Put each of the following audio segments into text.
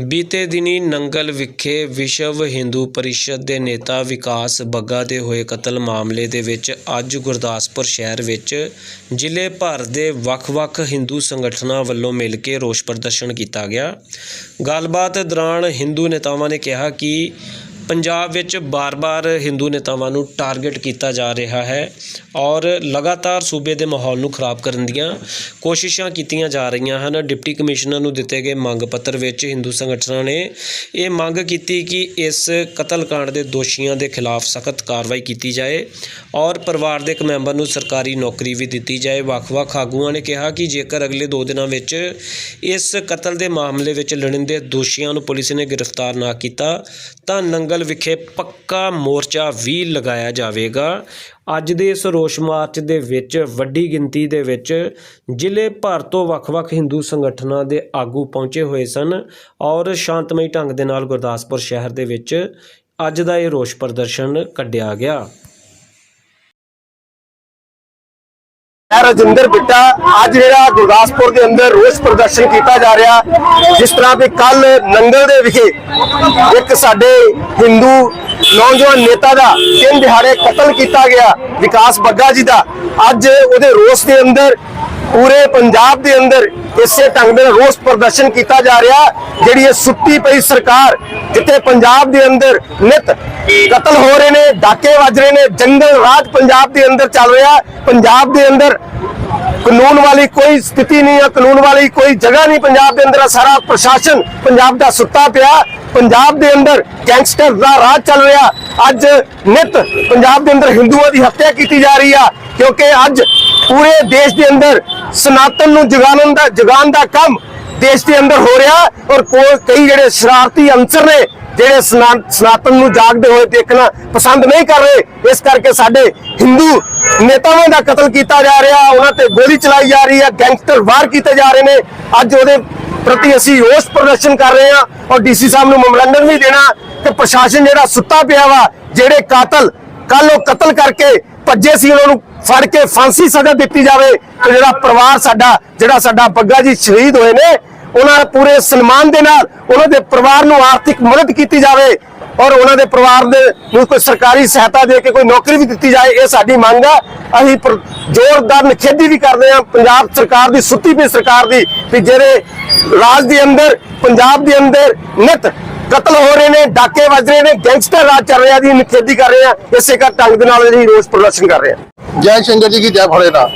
ਬੀਤੇ ਦਿਨੀ ਨੰਗਲ ਵਿਖੇ ਵਿਸ਼ਵ ਹਿੰਦੂ ਪਰਿਸ਼ਦ ਦੇ ਨੇਤਾ ਵਿਕਾਸ ਬੱਗਾ ਦੇ ਹੋਏ ਕਤਲ ਮਾਮਲੇ ਦੇ ਵਿੱਚ ਅੱਜ ਗੁਰਦਾਸਪੁਰ ਸ਼ਹਿਰ ਵਿੱਚ ਜ਼ਿਲ੍ਹੇ ਭਰ ਦੇ ਵੱਖ-ਵੱਖ ਹਿੰਦੂ ਸੰਗਠਨਾਂ ਵੱਲੋਂ ਮਿਲ ਕੇ ਰੋਸ ਪ੍ਰਦਰਸ਼ਨ ਕੀਤਾ ਗਿਆ। ਗੱਲਬਾਤ ਦੌਰਾਨ ਹਿੰਦੂ ਨੇਤਾਵਾਂ ਨੇ ਕਿਹਾ ਕਿ ਪੰਜਾਬ ਵਿੱਚ ਬਾਰ-ਬਾਰ ਹਿੰਦੂ ਨੇਤਾਵਾਂ ਨੂੰ ਟਾਰਗੇਟ ਕੀਤਾ ਜਾ ਰਿਹਾ ਹੈ ਔਰ ਲਗਾਤਾਰ ਸੂਬੇ ਦੇ ਮਾਹੌਲ ਨੂੰ ਖਰਾਬ ਕਰਨ ਦੀਆਂ ਕੋਸ਼ਿਸ਼ਾਂ ਕੀਤੀਆਂ ਜਾ ਰਹੀਆਂ ਹਨ। ਡਿਪਟੀ ਕਮਿਸ਼ਨਰ ਨੂੰ ਦਿੱਤੇ ਗਏ ਮੰਗ ਪੱਤਰ ਵਿੱਚ ਹਿੰਦੂ ਸੰਗਠਨਾਂ ਨੇ ਇਹ ਮੰਗ ਕੀਤੀ ਕਿ ਇਸ ਕਤਲकांड ਦੇ ਦੋਸ਼ੀਆਂ ਦੇ ਖਿਲਾਫ ਸਖਤ ਕਾਰਵਾਈ ਕੀਤੀ ਜਾਏ ਔਰ ਪਰਿਵਾਰ ਦੇ ਇੱਕ ਮੈਂਬਰ ਨੂੰ ਸਰਕਾਰੀ ਨੌਕਰੀ ਵੀ ਦਿੱਤੀ ਜਾਏ। ਵੱਖ-ਵੱਖ ਆਗੂਆਂ ਨੇ ਕਿਹਾ ਕਿ ਜੇਕਰ ਅਗਲੇ 2 ਦਿਨਾਂ ਵਿੱਚ ਇਸ ਕਤਲ ਦੇ ਮਾਮਲੇ ਵਿੱਚ ਲੜਨ ਦੇ ਦੋਸ਼ੀਆਂ ਨੂੰ ਪੁਲਿਸ ਨੇ ਗ੍ਰਿਫਤਾਰ ਨਾ ਕੀਤਾ ਤਾਂ ਨੰਗਲ ਵਿਖੇ ਪੱਕਾ ਮੋਰਚਾ ਵੀ ਲਗਾਇਆ ਜਾਵੇਗਾ। ਅੱਜ ਦੇ ਇਸ ਰੋਸ ਮਾਰਚ ਦੇ ਵਿੱਚ ਵੱਡੀ ਗਿਣਤੀ ਦੇ ਵਿੱਚ ਜ਼ਿਲ੍ਹੇ ਭਰ ਤੋਂ ਵੱਖ-ਵੱਖ ਹਿੰਦੂ ਸੰਗਠਨਾਂ ਦੇ ਆਗੂ ਪਹੁੰਚੇ ਹੋਏ ਸਨ ਔਰ ਸ਼ਾਂਤਮਈ ਢੰਗ ਦੇ ਨਾਲ ਗੁਰਦਾਸਪੁਰ ਸ਼ਹਿਰ ਦੇ ਵਿੱਚ ਅੱਜ ਦਾ ਇਹ ਰੋਸ ਪ੍ਰਦਰਸ਼ਨ ਕੱਢਿਆ ਗਿਆ। ਮੈਂ ਰਜਿੰਦਰ ਬਿੱਟਾ, ਅੱਜ ਜਿਹੜਾ ਗੁਰਦਾਸਪੁਰ ਦੇ ਅੰਦਰ ਰੋਸ ਪ੍ਰਦਰਸ਼ਨ ਕੀਤਾ ਜਾ ਰਿਹਾ, ਜਿਸ ਤਰ੍ਹਾਂ ਕਿ ਕੱਲ ਨੰਗਲ ਦੇ ਵਿਖੇ ਇੱਕ ਸਾਡੇ ਹਿੰਦੂ ਨੌਜਵਾਨ ਨੇਤਾ ਦਾ ਤਿੰਨ ਦਿਹਾੜੇ ਕਤਲ ਕੀਤਾ ਗਿਆ, ਵਿਕਾਸ ਬੱਗਾ ਜੀ ਦਾ। ਅੱਜ ਉਹਦੇ ਰੋਸ ਦੇ ਅੰਦਰ ਪੂਰੇ ਪੰਜਾਬ ਦੇ ਅੰਦਰ ਇਸੇ ਢੰਗ ਦੇ ਨਾਲ ਰੋਸ ਪ੍ਰਦਰਸ਼ਨ ਕੀਤਾ ਜਾ ਰਿਹਾ ਜਿਹੜੀ ਇਹ ਸੁੱਤੀ ਪਈ ਸਰਕਾਰ ਜਿੱਥੇ ਪੰਜਾਬ ਦੇ ਅੰਦਰ ਨਿਤ ਕਤਲ ਹੋ ਰਹੇ ਨੇ, ਡਾਕੇ ਵੱਜ ਰਹੇ ਨੇ, ਜੰਗਲ ਰਾਜ ਪੰਜਾਬ ਦੇ ਅੰਦਰ ਚੱਲ ਰਿਹਾ ਪੰਜਾਬ ਦੇ ਅੰਦਰ ਕਾਨੂੰਨ ਵਾਲੀ ਕੋਈ ਸਥਿਤੀ ਨਹੀਂ ਹੈ, ਕਾਨੂੰਨ ਵਾਲੀ ਕੋਈ ਜਗ੍ਹਾ ਨਹੀਂ ਪੰਜਾਬ ਦੇ ਅੰਦਰ ਸਾਰਾ ਪ੍ਰਸ਼ਾਸਨ ਪੰਜਾਬ ਦਾ ਸੁੱਤਾ ਪਿਆ ਪੰਜਾਬ ਦੇ ਅੰਦਰ ਗੈਂਗਸਟਰ ਦਾ ਰਾਜ ਚੱਲ ਰਿਹਾ ਅੱਜ ਨਿਤ ਪੰਜਾਬ ਦੇ ਅੰਦਰ ਹਿੰਦੂਆਂ ਦੀ ਹੱਤਿਆ ਕੀਤੀ ਜਾ ਰਹੀ ਆ, ਕਿਉਂਕਿ ਅੱਜ ਪੂਰੇ ਦੇਸ਼ ਦੇ ਅੰਦਰ ਸਨਾਤਨ ਨੂੰ ਜਗਾਉਣ ਦਾ ਜਗਾਉਣ ਦਾ ਕੰਮ ਦੇਸ਼ ਦੇ ਅੰਦਰ ਹੋ ਰਿਹਾ ਔਰ ਕੋਈ ਕਈ ਜਿਹੜੇ ਸ਼ਰਾਰਤੀ ਅੰਸਰ ਨੇ, ਜਿਹੜੇ ਸਨਾ- ਸਨਾਤਨ ਨੂੰ ਜਾਗਦੇ ਹੋਏ ਦੇਖਣਾ ਪਸੰਦ ਨਹੀਂ ਕਰ ਰਹੇ, ਇਸ ਕਰਕੇ ਸਾਡੇ ਹਿੰਦੂ ਨੇਤਾਵਾਂ ਦਾ ਕਤਲ ਕੀਤਾ ਜਾ ਰਿਹਾ, ਉਹਨਾਂ ਤੇ ਗੋਲੀ ਚਲਾਈ ਜਾ ਰਹੀ ਹੈ, ਗੈਂਗਸਟਰ ਵਾਰ ਕੀਤੇ ਜਾ ਰਹੇ ਨੇ। ਅੱਜ ਉਹਦੇ ਪ੍ਰਤੀ ਅਸੀਂ ਰੋਸ ਪ੍ਰਦਰਸ਼ਨ ਕਰ ਰਹੇ ਹਾਂ ਔਰ ਡੀਸੀ ਸਾਹਿਬ ਨੂੰ ਮੈਮੋਰੰਡਮ ਵੀ ਦੇਣਾ ਕਿ ਪ੍ਰਸ਼ਾਸਨ ਜਿਹੜਾ ਸੁੱਤਾ ਪਿਆ ਵਾ, ਜਿਹੜੇ ਕਾਤਲ ਕੱਲ ਉਹ ਕਤਲ ਕਰਕੇ ਭੱਜੇ ਸੀ, ਉਹਨਾਂ ਨੂੰ ਫੜ ਕੇ ਫਾਂਸੀ ਸਜ਼ਾ ਦਿੱਤੀ ਜਾਵੇ ਤੇ ਜਿਹੜਾ ਪਰਿਵਾਰ ਸਾਡਾ, ਜਿਹੜਾ ਸਾਡਾ ਬੱਗਾ ਜੀ ਸ਼ਹੀਦ ਹੋਏ ਨੇ, ਉਹਨਾਂ ਪੂਰੇ ਸਨਮਾਨ ਦੇ ਨਾਲ ਉਹਨਾਂ ਦੇ ਪਰਿਵਾਰ ਨੂੰ ਆਰਥਿਕ ਮਦਦ ਕੀਤੀ ਜਾਵੇ ਔਰ ਉਹਨਾਂ ਦੇ ਪਰਿਵਾਰ ਦੇ ਨੂੰ ਕੋਈ ਸਰਕਾਰੀ ਸਹਾਇਤਾ ਦੇ ਕੇ ਕੋਈ ਨੌਕਰੀ ਵੀ ਦਿੱਤੀ ਜਾਏ, ਇਹ ਸਾਡੀ ਮੰਗ ਆ। ਅਸੀਂ ਜ਼ੋਰਦਾਰ ਨਿਖੇਧੀ ਵੀ ਕਰਦੇ ਹਾਂ, ਪੰਜਾਬ ਸਰਕਾਰ ਦੀ, ਸੁੱਤੀ ਪਈ ਸਰਕਾਰ ਦੀ, ਵੀ ਜਿਹੜੇ ਰਾਜ ਦੇ ਅੰਦਰ, ਪੰਜਾਬ ਦੇ ਅੰਦਰ ਨਿਤ ਕਤਲ ਹੋ ਰਹੇ ਨੇ, ਡਾਕੇ ਵੱਜ ਰਹੇ ਨੇ, ਗੈਂਗਸਟਰ ਰਾਜ ਚੱਲ ਰਿਹਾ ਦੀ ਨਿਖੇਧੀ ਕਰ ਰਹੇ ਆ ਇਸੇ ਕਰ ਢੰਗ ਦੇ ਨਾਲ ਜਿਹੜੀ ਰੋਸ ਪ੍ਰਦਰਸ਼ਨ ਕਰ ਰਹੇ ਆ ਜੈ ਸ਼ੰਕਰ ਜੀ ਕੀ ਜੈ ਭੋਲੇਨਾਥ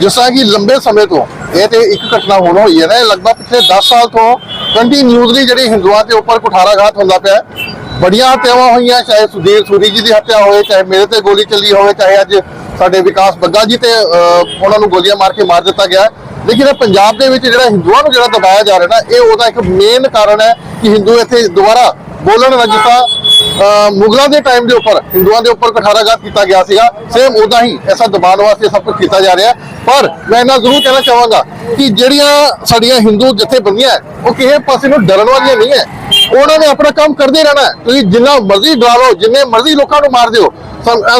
ਜਿਸ ਤਰ੍ਹਾਂ ਕਿ ਲੰਬੇ ਸਮੇਂ ਤੋਂ ਇਹ ਤੇ ਇੱਕ ਘਟਨਾ ਹੋਣ ਹੋਈ ਹੈ ਨਾ, ਇਹ ਲਗਭਗ ਪਿਛਲੇ 10 ਸਾਲ ਤੋਂ ਕੰਟੀਨਿਊਸਲੀ ਜਿਹੜੀ ਹਿੰਦੂਆਂ ਦੇ ਉੱਪਰ ਕੁਠਾਰਾਘਾਤ ਹੁੰਦਾ ਪਿਆ ਬੜੀਆਂ ਹੱਤਿਆਵਾਂ ਹੋਈਆਂ, ਚਾਹੇ ਸੁਧੀਰ ਸੂਰੀ ਜੀ ਦੀ ਹੱਤਿਆ ਹੋਵੇ, ਚਾਹੇ ਮੇਰੇ ਤੇ ਗੋਲੀ ਚੱਲੀ ਹੋਵੇ, ਚਾਹੇ ਅੱਜ ਸਾਡੇ ਵਿਕਾਸ ਬੱਗਾ ਜੀ ਤੇ ਉਹਨਾਂ ਨੂੰ ਗੋਲੀਆਂ ਮਾਰ ਕੇ ਮਾਰ ਦਿੱਤਾ ਗਿਆ ਲੇਕਿਨ ਇਹ ਪੰਜਾਬ ਦੇ ਵਿੱਚ ਜਿਹੜਾ ਹਿੰਦੂਆਂ ਨੂੰ ਜਿਹੜਾ ਦਬਾਇਆ ਜਾ ਰਿਹਾ ਨਾ, ਇਹ ਉਹਦਾ ਇੱਕ ਮੇਨ ਕਾਰਨ ਹੈ ਕਿ ਹਿੰਦੂ ਇੱਥੇ ਦੁਬਾਰਾ ਬੋਲਣ ਨਾ ਜਿੱਤਾ ਮੁਗਲਾਂ ਦੇ ਟਾਈਮ ਦੇ ਉੱਪਰ, ਹਿੰਦੂਆਂ ਦੇ ਉੱਪਰ ਕਠਾਰਾਘਾਤ ਕੀਤਾ ਗਿਆ ਸੀਗਾ। ਸੇਮ ਉਦਾਂ ਹੀ, ਐਸਾ ਦਬਾਅ ਵਾਸਤੇ ਸਭ ਕੁਝ ਕੀਤਾ ਜਾ ਰਿਹਾ ਪਰ ਮੈਂ ਇਹਨਾਂ ਜ਼ਰੂਰ ਕਹਿਣਾ ਚਾਹਾਂਗਾ ਕਿ ਜਿਹੜੀਆਂ ਸਾਡੀਆਂ ਹਿੰਦੂ ਜਥੇਬੰਦੀਆਂ ਉਹ ਕਿਸੇ ਪਾਸੇ ਨੂੰ ਡਰਨ ਵਾਲੀਆਂ ਨਹੀਂ ਹੈ। ਉਹਨਾਂ ਨੇ ਆਪਣਾ ਕੰਮ ਕਰਦੇ ਰਹਿਣਾ ਤੁਸੀਂ ਜਿੰਨਾ ਮਰਜ਼ੀ ਡਰਾ ਲਓ, ਜਿੰਨੇ ਮਰਜ਼ੀ ਲੋਕਾਂ ਨੂੰ ਮਾਰ ਦਿਓ।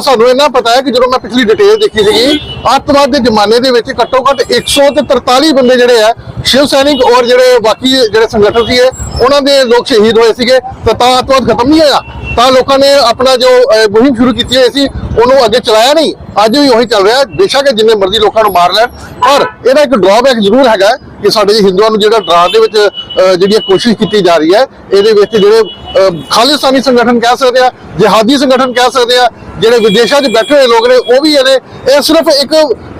ਸਾਨੂੰ ਇਹਨਾਂ ਪਤਾ ਹੈ ਕਿ ਜਦੋਂ ਮੈਂ ਪਿਛਲੀ ਡਿਟੇਲ ਦੇਖੀ ਸੀਗੀ ਅੱਤਵਾਦ ਦੇ ਜ਼ਮਾਨੇ ਦੇ ਵਿੱਚ ਘੱਟੋ ਘੱਟ 143 ਬੰਦੇ ਜਿਹੜੇ ਆ ਸ਼ਿਵ ਸੈਨਿਕ ਔਰ ਜਿਹੜੇ ਬਾਕੀ ਜਿਹੜੇ ਸੰਗਠਨ ਸੀਗੇ, ਉਹਨਾਂ ਦੇ ਲੋਕ ਸ਼ਹੀਦ ਹੋਏ ਸੀਗੇ। ਤਾਂ ਤਾਂ ਅੱਤਵਾਦ ਖਤਮ ਨਹੀਂ ਹੋਇਆ। ਤਾਂ ਲੋਕਾਂ ਨੇ ਆਪਣਾ ਜੋ ਮੁਹਿੰਮ ਸ਼ੁਰੂ ਕੀਤੀ ਹੋਈ ਸੀ, ਉਹਨੂੰ ਅੱਗੇ ਚਲਾਇਆ ਨਹੀਂ। ਅੱਜ ਵੀ ਉਹੀ ਚੱਲ ਰਿਹਾ ਬੇਸ਼ੱਕ ਜਿੰਨੇ ਮਰਜ਼ੀ ਲੋਕਾਂ ਨੂੰ ਮਾਰ ਲੈਣ। ਪਰ ਇਹਦਾ ਇੱਕ ਡਰਾਬੈਕ ਜ਼ਰੂਰ ਹੈਗਾ ਕਿ ਸਾਡੇ ਜੀ ਹਿੰਦੂਆਂ ਨੂੰ ਜਿਹੜਾ ਡਰਾ ਦੇ ਵਿੱਚ ਜਿਹੜੀ ਇਹ ਕੋਸ਼ਿਸ਼ ਕੀਤੀ ਜਾ ਰਹੀ ਹੈ, ਇਹਦੇ ਵਿੱਚ ਜਿਹੜੇ ਖਾਲਿਸਤਾਨੀ ਸੰਗਠਨ ਕਹਿ ਸਕਦੇ ਆ, ਜਿਹਾਦੀ ਸੰਗਠਨ ਕਹਿ ਸਕਦੇ ਆ, ਜਿਹੜੇ ਵਿਦੇਸ਼ਾਂ 'ਚ ਬੈਠੇ ਹੋਏ ਲੋਕ ਨੇ, ਉਹ ਵੀ ਇਹਨੇ ਇਹ ਸਿਰਫ ਇੱਕ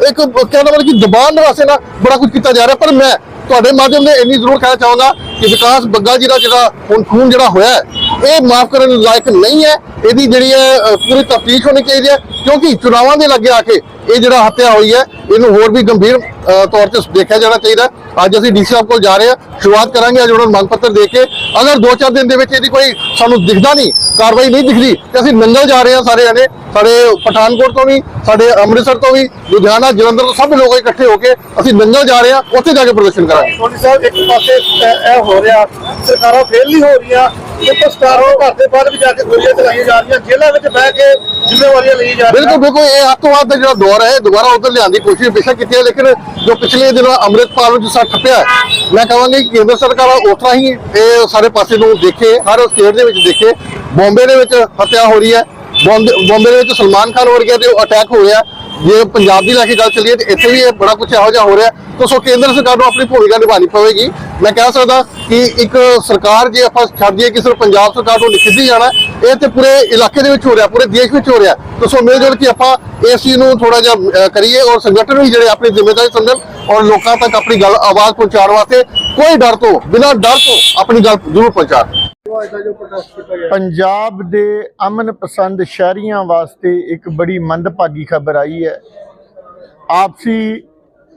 ਇੱਕ ਕਹਿੰਦਾ ਮਤਲਬ ਕਿ ਦਬਾਅ ਵਾਸਤੇ ਨਾ ਬੜਾ ਕੁਝ ਕੀਤਾ ਜਾ ਰਿਹਾ। ਪਰ ਮੈਂ ਤੁਹਾਡੇ ਮਾਧਿਅਮ ਦੇ ਇੰਨੀ ਜ਼ਰੂਰ ਕਹਿਣਾ ਚਾਹੁੰਦਾ ਕਿ ਵਿਕਾਸ ਬੱਗਾ ਜੀ ਦਾ ਜਿਹੜਾ ਹੁਣ ਖੂਨ ਜਿਹੜਾ ਹੋਇਆ ਇਹ ਮਾਫ ਕਰਨ ਲਾਇਕ ਨਹੀਂ ਹੈ। ਇਹਦੀ ਜਿਹੜੀ ਹੈ ਪੂਰੀ ਤਫਤੀਸ਼ ਹੋਣੀ ਚਾਹੀਦੀ ਹੈ, ਕਿਉਂਕਿ ਚੁਣਾਵਾਂ ਦੇ ਲੱਗੇ ਆ ਕੇ ਇਹ ਜਿਹੜਾ ਹੱਤਿਆ ਹੋਈ ਹੈ, ਇਹਨੂੰ ਹੋਰ ਵੀ ਗੰਭੀਰ ਤੌਰ ਤੇ ਦੇਖਿਆ ਜਾਣਾ ਚਾਹੀਦਾ ਅੱਜ ਅਸੀਂ ਡੀਸੀ ਸਾਹਿਬ ਕੋਲ ਜਾ ਰਹੇ ਹਾਂ, ਸ਼ੁਰੂਆਤ ਕਰਾਂਗੇ, ਅੱਜ ਉਹਨਾਂ ਨੂੰ ਮੰਗ ਪੱਤਰ ਦੇ ਕੇ। ਅਗਰ 2-4 ਦਿਨ ਦੇ ਵਿੱਚ ਇਹਦੀ ਕੋਈ ਸਾਨੂੰ ਦਿਖਦਾ ਨਹੀਂ, ਕਾਰਵਾਈ ਨਹੀਂ ਦਿਖਦੀ, ਤੇ ਅਸੀਂ ਨੰਗਲ ਜਾ ਰਹੇ ਹਾਂ ਸਾਰੇ ਜਣੇ ਸਾਡੇ ਪਠਾਨਕੋਟ ਤੋਂ ਵੀ, ਸਾਡੇ ਅੰਮ੍ਰਿਤਸਰ ਤੋਂ ਵੀ, ਲੁਧਿਆਣਾ, ਜਲੰਧਰ ਤੋਂ ਸਭ ਲੋਕ ਇਕੱਠੇ ਹੋ ਕੇ ਅਸੀਂ ਨੰਗਲ ਜਾ ਰਹੇ ਹਾਂ, ਉੱਥੇ ਜਾ ਕੇ ਪ੍ਰਦਰਸ਼ਨ ਕਰਾਂਗੇ। ਮੋਦੀ ਸਾਹਿਬ, ਇੱਕ ਪਾਸੇ ਇਹ ਹੋ ਰਿਹਾ, ਸਰਕਾਰਾਂ ਫੇਲ ਨਹੀਂ ਹੋ ਰਹੀਆਂ ਸੁਪਰਸਟਾਰ ਨੂੰ ਘਰ ਦੇ ਬਾਹਰ ਵੀ ਜਾ ਕੇ ਗੋਲੀਆਂ ਚਲਾਈਆਂ ਜਾ ਰਹੀਆਂ, ਜੇਲ੍ਹਾਂ ਵਿੱਚ ਬਹਿ ਕੇ ਜ਼ਿੰਮੇਵਾਰੀਆਂ ਲਈ ਜਾ ਬਿਲਕੁਲ ਬਿਲਕੁਲ, ਇਹ ਅੱਤਵਾਦ ਦਾ ਜਿਹੜਾ ਦੌਰ ਹੈ ਦੁਬਾਰਾ ਉਧਰ ਲਿਆਉਣ ਦੀ ਕੋਸ਼ਿਸ਼ ਬੇਸ਼ੱਕ ਕੀਤੀ ਹੈ, ਲੇਕਿਨ ਜੋ ਪਿਛਲੇ ਦਿਨਾਂ ਅੰਮ੍ਰਿਤਪਾਲ ਨੂੰ ਜਿਸ ਠੱਪਿਆ, ਮੈਂ ਕਹਾਂਗਾ ਕਿ ਕੇਂਦਰ ਸਰਕਾਰ ਉਸ ਹੀ ਇਹ ਸਾਰੇ ਪਾਸੇ ਨੂੰ ਦੇਖੇ, ਹਰ ਸਟੇਟ ਦੇ ਵਿੱਚ ਦੇਖੇ, ਬੰਬੇ ਦੇ ਵਿੱਚ ਹੱਤਿਆ ਹੋ ਰਹੀ ਹੈ, ਬੰਬੇ ਬੰਬੇ ਦੇ ਵਿੱਚ ਸਲਮਾਨ ਖਾਨ ਵਰਗੇ ਤੇ ਅਟੈਕ ਹੋ ਰਿਹਾ, ਜੇ ਪੰਜਾਬ ਦੀ ਲੈ ਕੇ ਗੱਲ ਚੱਲੀਏ, ਤੇ ਇੱਥੇ ਵੀ ਇਹ ਬੜਾ ਕੁਝ ਇਹੋ ਜਿਹਾ ਹੋ ਰਿਹਾ ਤਾਂ ਸੋ ਕੇਂਦਰ ਸਰਕਾਰ ਨੂੰ ਆਪਣੀ ਭੂਮਿਕਾ ਨਿਭਾਉਣੀ ਪਵੇਗੀ। ਮੈਂ ਕਹਿ ਸਕਦਾ ਕਿ ਇੱਕ ਸਰਕਾਰ ਜੇ ਆਪਾਂ ਛੱਡ ਦਈਏ ਕਿ ਸਿਰਫ ਪੰਜਾਬ ਸਰਕਾਰ ਨੂੰ ਨਿਖਿੱਧੀ ਜਾਣਾ, ਇਹ ਤੇ ਪੂਰੇ ਇਲਾਕੇ ਦੇ ਵਿੱਚ ਹੋ ਰਿਹਾ, ਪੂਰੇ ਦੇਸ਼ ਵਿੱਚ ਹੋ ਰਿਹਾ। ਤਾਂ ਸੋ ਮਿਲ ਜੁਲ ਕੇ ਆਪਾਂ ਇਸ ਚੀਜ਼ ਨੂੰ ਥੋੜਾ ਜਿਹਾ ਕਰੀਏ ਔਰ ਸੰਗਠਨ ਵੀ ਜਿਹੜੇ ਆਪਣੀ ਜ਼ਿੰਮੇਵਾਰੀ ਸਮਝਣ ਔਰ ਲੋਕਾਂ ਤੱਕ ਆਪਣੀ ਗੱਲ, ਆਵਾਜ਼ ਪਹੁੰਚਾਉਣ ਵਾਸਤੇ ਕੋਈ ਡਰ ਤੋਂ, ਬਿਨਾਂ ਡਰ ਤੋਂ ਆਪਣੀ ਗੱਲ ਜ਼ਰੂਰ ਪਹੁੰਚਾਉਣ ਪੰਜਾਬ ਦੇ ਅਮਨ ਪਸੰਦ ਸ਼ਹਿਰੀਆਂ ਵਾਸਤੇ ਇੱਕ ਬੜੀ ਮੰਦਭਾਗੀ ਖਬਰ ਆਈ ਹੈ। ਆਪਸੀ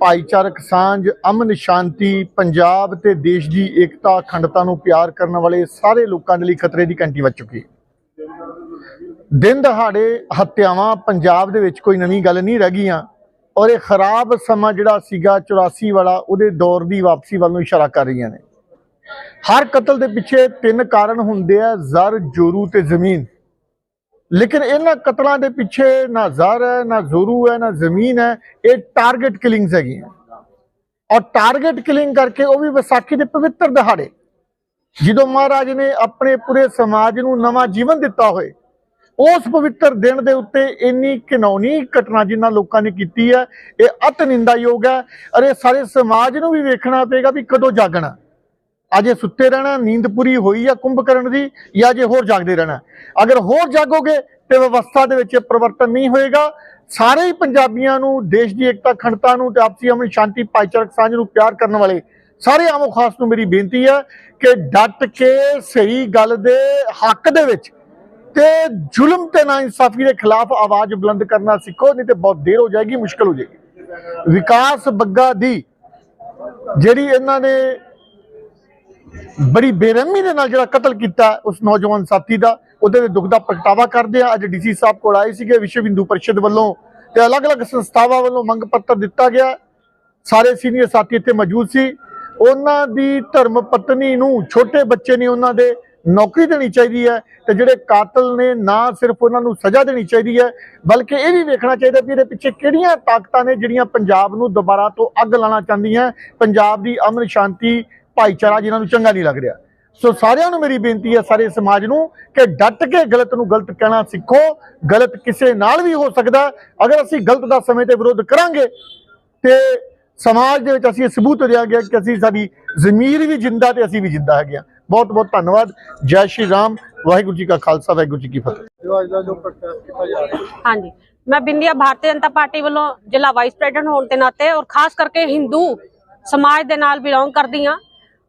ਭਾਈਚਾਰਕ ਸਾਂਝ, ਅਮਨ ਸ਼ਾਂਤੀ, ਪੰਜਾਬ ਤੇ ਦੇਸ਼ ਦੀ ਏਕਤਾ, ਅਖੰਡਤਾ ਨੂੰ ਪਿਆਰ ਕਰਨ ਵਾਲੇ ਸਾਰੇ ਲੋਕਾਂ ਦੇ ਲਈ ਖਤਰੇ ਦੀ ਘੰਟੀ ਵੱਜ ਚੁੱਕੀ ਹੈ। ਦਿਨ ਦਹਾੜੇ ਹੱਤਿਆਵਾਂ ਪੰਜਾਬ ਦੇ ਵਿੱਚ ਕੋਈ ਨਵੀਂ ਗੱਲ ਨਹੀਂ ਰਹਿ ਗਈਆਂ ਔਰ ਇਹ ਖਰਾਬ ਸਮਾਂ ਜਿਹੜਾ ਸੀਗਾ 84 ਵਾਲਾ, ਉਹਦੇ ਦੌਰ ਦੀ ਵਾਪਸੀ ਵੱਲ ਨੂੰ ਇਸ਼ਾਰਾ ਕਰ ਰਹੀਆਂ ਨੇ। ਹਰ ਕਤਲ ਦੇ ਪਿੱਛੇ ਤਿੰਨ ਕਾਰਨ ਹੁੰਦੇ ਆ, ਜ਼ਰ, ਜੋਰੂ ਤੇ ਜ਼ਮੀਨ। ਲੇਕਿਨ ਇਹਨਾਂ ਕਤਲਾਂ ਦੇ ਪਿੱਛੇ ਨਾ ਜ਼ਰ ਹੈ, ਨਾ ਜ਼ੋਰੂ ਹੈ, ਨਾ ਜ਼ਮੀਨ ਹੈ, ਇਹ ਟਾਰਗੇਟ ਕਿਲਿੰਗਸ ਹੈਗੀਆਂ ਔਰ ਟਾਰਗੇਟ ਕਿਲਿੰਗ ਕਰਕੇ ਉਹ ਵੀ ਵਿਸਾਖੀ ਦੇ ਪਵਿੱਤਰ ਦਿਹਾੜੇ। ਜਦੋਂ ਮਹਾਰਾਜ ਨੇ ਆਪਣੇ ਪੂਰੇ ਸਮਾਜ ਨੂੰ ਨਵਾਂ ਜੀਵਨ ਦਿੱਤਾ ਹੋਏ, ਉਸ ਪਵਿੱਤਰ ਦਿਨ ਦੇ ਉੱਤੇ ਇੰਨੀ ਘਿਨੌਣੀ ਘਟਨਾ ਜਿਨ੍ਹਾਂ ਲੋਕਾਂ ਨੇ ਕੀਤੀ ਹੈ, ਇਹ ਅਤ ਨਿੰਦਾਯੋਗ ਹੈ। ਅਰੇ ਸਾਰੇ ਸਮਾਜ ਨੂੰ ਵੀ ਵੇਖਣਾ ਪਏਗਾ ਵੀ ਕਦੋਂ ਜਾਗਣਾ। ਅਜੇ ਸੁੱਤੇ ਰਹਿਣਾ, ਨੀਂਦ ਪੂਰੀ ਹੋਈ ਆ ਕੁੰਭਕਰਨ ਦੀ ਜਾਂ ਅਜੇ ਹੋਰ ਜਾਗਦੇ ਰਹਿਣਾ। ਅਗਰ ਹੋਰ ਜਾਗੋਗੇ ਤੇ ਵਿਵਸਥਾ ਦੇ ਵਿੱਚ ਇਹ ਪਰਿਵਰਤਨ ਨਹੀਂ ਹੋਏਗਾ। ਸਾਰੇ ਹੀ ਪੰਜਾਬੀਆਂ ਨੂੰ, ਦੇਸ਼ ਦੀ ਏਕਤਾ, ਅਖੰਡਤਾ ਨੂੰ ਤੇ ਆਪਸੀ ਅਮਨ ਸ਼ਾਂਤੀ, ਭਾਈਚਾਰਕ ਸਾਂਝ ਨੂੰ ਪਿਆਰ ਕਰਨ ਵਾਲੇ ਸਾਰੇ ਆਮੋ ਖਾਸ ਨੂੰ ਮੇਰੀ ਬੇਨਤੀ ਹੈ ਕਿ ਡਟ ਕੇ ਸਹੀ ਗੱਲ ਦੇ ਹੱਕ ਦੇ ਵਿੱਚ ਤੇ ਜ਼ੁਲਮ ਤੇ ਨਾ ਇਨਸਾਫ਼ੀ ਦੇ ਖਿਲਾਫ ਆਵਾਜ਼ ਬੁਲੰਦ ਕਰਨਾ ਸਿੱਖੋ, ਨਹੀਂ ਤੇ ਬਹੁਤ ਦੇਰ ਹੋ ਜਾਏਗੀ, ਮੁਸ਼ਕਲ ਹੋ ਜਾਏਗੀ। ਵਿਕਾਸ ਬੱਗਾ ਦੀ ਜਿਹੜੀ ਇਹਨਾਂ ਨੇ ਬੜੀ ਬੇਰਹਿਮੀ ਦੇ ਨਾਲ ਜਿਹੜਾ ਕਤਲ ਕੀਤਾ ਉਸ ਨੌਜਵਾਨ ਸਾਥੀ ਦਾ, ਉਹਦੇ ਤੇ ਦੁੱਖ ਦਾ ਪ੍ਰਗਟਾਵਾ ਕਰਦੇ ਆ। ਅੱਜ ਡੀਸੀ ਸਾਹਿਬ ਕੋਲ ਆਏ ਸੀਗੇ ਵਿਸ਼ਵ ਹਿੰਦੂ ਪਰਿਸ਼ਦ ਵੱਲੋਂ ਤੇ ਅਲੱਗ-ਅਲੱਗ ਸੰਸਥਾਵਾਂ ਵੱਲੋਂ ਮੰਗ ਪੱਤਰ ਦਿੱਤਾ ਗਿਆ। ਸਾਰੇ ਸੀਨੀਅਰ ਸਾਥੀ ਇੱਥੇ ਮੌਜੂਦ ਸੀ। ਉਹਨਾਂ ਦੀ ਧਰਮ ਪਤਨੀ ਨੂੰ ਛੋਟੇ ਬੱਚੇ ਨੇ ਉਹਨਾਂ ਦੇ ਨੌਕਰੀ ਦੇਣੀ ਚਾਹੀਦੀ ਹੈ ਤੇ ਜਿਹੜੇ ਕਾਤਲ ਨੇ ਨਾ ਸਿਰਫ ਉਹਨਾਂ ਨੂੰ ਸਜ਼ਾ ਦੇਣੀ ਚਾਹੀਦੀ ਹੈ, ਬਲਕਿ ਇਹ ਵੀ ਵੇਖਣਾ ਚਾਹੀਦਾ ਵੀ ਇਹਦੇ ਪਿੱਛੇ ਕਿਹੜੀਆਂ ਤਾਕਤਾਂ ਨੇ ਜਿਹੜੀਆਂ ਪੰਜਾਬ ਨੂੰ ਦੁਬਾਰਾ ਤੋਂ ਅੱਗ ਲਾਣਾ ਚਾਹੁੰਦੀਆਂ। ਪੰਜਾਬ ਦੀ ਅਮਨ ਸ਼ਾਂਤੀ ਭਾਈਚਾਰਾ ਜਿਨ੍ਹਾਂ ਨੂੰ ਚੰਗਾ ਨਹੀਂ ਲੱਗ ਰਿਹਾ। ਸੋ ਸਾਰਿਆਂ ਨੂੰ ਮੇਰੀ ਬੇਨਤੀ ਹੈ, ਸਾਰੇ ਸਮਾਜ ਨੂੰ, ਕਿ ਡਟ ਕੇ ਗਲਤ ਨੂੰ ਗਲਤ ਕਹਿਣਾ ਸਿੱਖੋ, ਗਲਤ ਕਿਸੇ ਨਾਲ ਵੀ ਹੋ ਸਕਦਾ। ਅਗਰ ਅਸੀਂ ਗਲਤ ਦਾ ਸਮੇਂ ਤੇ ਵਿਰੋਧ ਕਰਾਂਗੇ, ਤੇ ਸਮਾਜ ਦੇ ਵਿੱਚ ਅਸੀਂ ਸਬੂਤ ਦਿਆ ਕਿ ਅਸੀਂ ਸਾਡੀ ਜ਼ਮੀਰ ਵੀ ਜਿੰਦਾ ਤੇ ਅਸੀਂ ਵੀ ਜਿੰਦਾ ਹੈਗੇ ਹਾਂ। ਬਹੁਤ ਬਹੁਤ ਧੰਨਵਾਦ। ਜੈ ਸ਼੍ਰੀ ਰਾਮ। ਵਾਹਿਗੁਰੂ ਜੀ ਕਾ ਖਾਲਸਾ, ਵਾਹਿਗੁਰੂ ਜੀ ਕੀ ਫਤਿਹ। ਹਾਂਜੀ। ਮੈਂ ਬਿੰਦੀਆ ਭਾਰਤੀ ਜਨਤਾ ਪਾਰਟੀ ਵੱਲੋਂ ਜ਼ਿਲ੍ਹਾ ਵਾਈਸ ਪ੍ਰੈਜ਼ੀਡੈਂਟ ਹੋਣ ਦੇ ਨਾਤੇ ਔਰ ਖਾਸ ਕਰਕੇ ਹਿੰਦੂ ਸਮਾਜ ਦੇ ਨਾਲ ਬਿਲੋਂਗ ਕਰਦੀ ਆ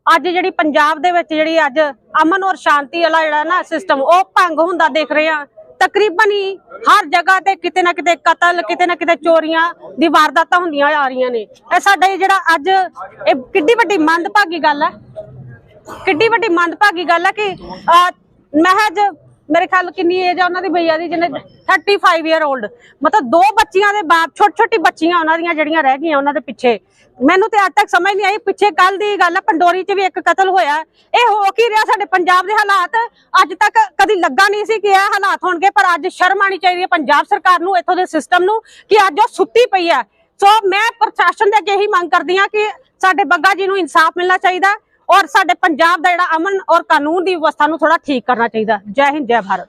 ਅੱਜ ਜਿਹੜੀ ਪੰਜਾਬ ਦੇ ਵਿੱਚ ਜਿਹੜੀ ਅੱਜ ਅਮਨ ਔਰ ਸ਼ਾਂਤੀ ਵਾਲਾ ਜਿਹੜਾ ਨਾ ਸਿਸਟਮ ਉਹ ਭੰਗ ਹੁੰਦਾ ਦੇਖ ਰਹੇ ਆ ਤਕਰੀਬਨ ਹੀ ਹਰ ਜਗ੍ਹਾ ਤੇ ਕਿਤੇ ਨਾ ਕਿਤੇ ਕਤਲ ਕਿਤੇ ਨਾ ਕਿਤੇ ਚੋਰੀਆਂ ਦੀ ਵਾਰਦਾਤਾਂ ਹੁੰਦੀਆਂ ਆ ਰਹੀਆਂ ਨੇ। ਇਹ ਸਾਡਾ ਇਹ ਜਿਹੜਾ ਅੱਜ ਇਹ ਕਿੱਡੀ ਵੱਡੀ ਮੰਦਭਾਗੀ ਗੱਲ ਹੈ। ਕਿੱਡੀ ਵੱਡੀ ਮੰਦਭਾਗੀ ਗੱਲ ਹੈ ਕਿ ਅਹ, ਮਹਿਜ ਮੇਰੇ ਖਿਆਲ ਕਿੰਨੀ ਏਜ ਆ ਉਹਨਾਂ ਦੀ ਭਈਆ ਦੀ, ਜਿਹਨੇ 35 ਇਅਰ 올ਡ ਮਤਲਬ ਦੋ ਬੱਚੀਆਂ ਦੇ ਬਾਪ ਛੋਟੀ ਛੋਟੀ ਬੱਚੀਆਂ ਉਹਨਾਂ ਦੀਆਂ ਜਿਹੜੀਆਂ ਰਹਿ ਗਈਆਂ ਉਹਨਾਂ ਦੇ ਪਿੱਛੇ। ਮੈਨੂੰ ਤੇ ਅੱਜ ਤੱਕ ਸਮਝ ਨਹੀਂ ਆਈ, ਪਿੱਛੇ ਕੱਲ ਦੀ ਗੱਲ ਹੈ ਪੰਡੋਰੀ 'ਚ ਵੀ ਇੱਕ ਕਤਲ ਹੋਇਆ। ਇਹ ਹੋ ਕੀ ਰਿਹਾ ਸਾਡੇ ਪੰਜਾਬ ਦੇ ਹਾਲਾਤ? ਅੱਜ ਤੱਕ ਕਦੀ ਲੱਗਾ ਨਹੀਂ ਸੀ ਕਿ ਇਹ ਹਾਲਾਤ ਹੋਣਗੇ, ਪਰ ਅੱਜ ਸ਼ਰਮ ਆਣੀ ਚਾਹੀਦੀ ਹੈ ਪੰਜਾਬ ਸਰਕਾਰ ਨੂੰ, ਇੱਥੋਂ ਦੇ ਸਿਸਟਮ ਨੂੰ, ਕਿ ਅੱਜ ਉਹ ਸੁੱਤੀ ਪਈ ਹੈ। ਸੋ ਮੈਂ ਪ੍ਰਸ਼ਾਸਨ ਦੇ ਅੱਗੇ ਹੀ ਮੰਗ ਕਰਦੀ ਹਾਂ ਕਿ ਸਾਡੇ ਬੱਗਾ ਜੀ ਨੂੰ ਇਨਸਾਫ ਮਿਲਣਾ ਚਾਹੀਦਾ। ਔਰ ਸਾਡੇ ਪੰਜਾਬ ਦਾ ਜਿਹੜਾ ਅਮਨ ਔਰ ਕਾਨੂੰਨ ਦੀ ਵਿਵਸਥਾ ਨੂੰ ਥੋੜਾ ਠੀਕ ਕਰਨਾ ਚਾਹੀਦਾ। ਜੈ ਹਿੰਦ, ਜੈ ਭਾਰਤ।